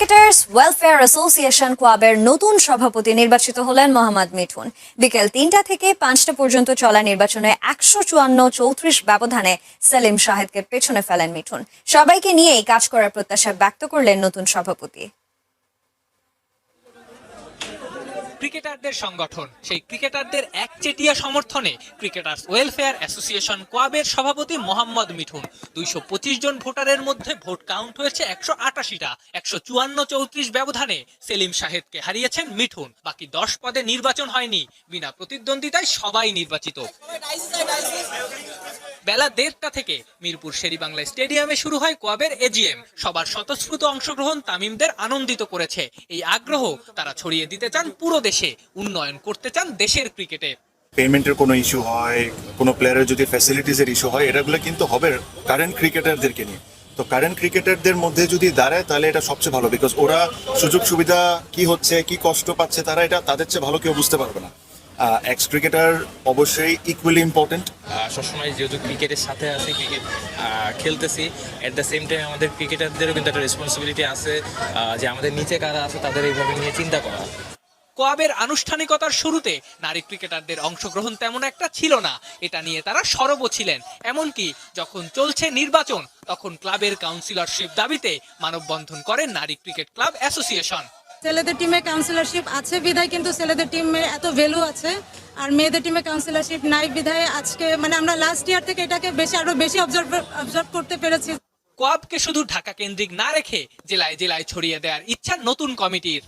Cricketers welfare association ক্লাবের নতুন সভাপতি নির্বাচিত হলেন মোহাম্মদ মিঠুন। বিকেল তিনটা থেকে পাঁচটা পর্যন্ত চলা নির্বাচনে একশো চুয়ান্ন চৌত্রিশ ব্যবধানে সেলিম শাহেদকে পেছনে ফেলেন মিঠুন। সবাইকে নিয়েই কাজ করার প্রত্যাশা ব্যক্ত করলেন নতুন সভাপতি। ক্রিকেটারদের সংগঠন। সেই ক্রিকেটারদের একচেটিয়া সমর্থনে ক্রিকেটার্স ওয়েলফেয়ার অ্যাসোসিয়েশন কোয়াবের সভাপতি মোহাম্মদ মিঠুন। দুইশো পঁচিশ জন ভোটারের মধ্যে ভোট কাউন্ট হয়েছে একশো আটাশিটা। একশো চুয়ান্ন চৌত্রিশ ব্যবধানে সেলিম শাহেদকে হারিয়েছেন মিঠুন। বাকি দশ পদে নির্বাচন হয়নি। বিনা প্রতিদ্বন্দ্বিতায় সবাই নির্বাচিত। বেলা দেড়টা থেকে মিরপুর শেরিবাংলা স্টেডিয়ামে শুরু হয় কোয়াবের এজিএম। সবার স্বতঃস্ফূর্ত অংশগ্রহণ তামিমদের আনন্দিত করেছে। এই আগ্রহ তারা ছড়িয়ে দিতে চান পুরো দেশে, উন্নয়ন করতে চান দেশের ক্রিকেটে। পেমেন্টের কোনো ইস্যু হয়, কোনো প্লেয়ারের যদি ফ্যাসিলিটিসের ইস্যু হয় এটাগুলো কিন্তু হবে কারেন্ট ক্রিকেটারদেরকে নিয়ে। তো কারেন্ট ক্রিকেটারদের মধ্যে যদি দাঁড়ায়, তাহলে এটা সবচেয়ে ভালো বিকজ ওরা সুযোগ সুবিধা কি হচ্ছে, কি কষ্ট পাচ্ছে, তারা এটা তাদের চেয়ে ভালো কেউ বুঝতে পারবে না। এক্স ক্রিকেটার অবশ্যই ইকুয়ালি ইম্পর্টেন্ট সবসময় যেহেতু ক্রিকেটের সাথে আছি, ক্রিকেট খেলতেছি অ্যাট দ্য সেম টাইম আমাদের ক্রিকেটারদেরও কিন্তু একটা রেসপন্সিবিলিটি আছে যে আমাদের নিচে কারা আছে তাদের এইভাবে নিয়ে চিন্তা করা। কোয়াবের আনুষ্ঠানিকতার শুরুতে নারী ক্রিকেটারদের অংশগ্রহণ তেমন একটা ছিল না, এটা নিয়ে তারা সরব ছিলেন। এমনকি যখন চলছে নির্বাচন, তখন ক্লাবের কাউন্সিলরশিপ দাবিতে মানববন্ধন করেন নারী ক্রিকেট ক্লাব অ্যাসোসিয়েশন। ছেলেদের টিমে কাউন্সিলরশিপ আছে বিধায়, কিন্তু ছেলেদের টিমে এত ভ্যালু আছে। আর মেয়েদের টিমে কাউন্সিলারশিপ নাই বিধায়, আজকে মানে আমরা লাস্ট ইয়ার থেকে এটাকে বেশি, আরও বেশি অবজার্ভ অবজার্ভ করতে পেরেছি। কোয়াবকে শুধু ঢাকা কেন্দ্রিক না রেখে জেলায় জেলায় ছড়িয়ে দেওয়ার ইচ্ছা নতুন কমিটির।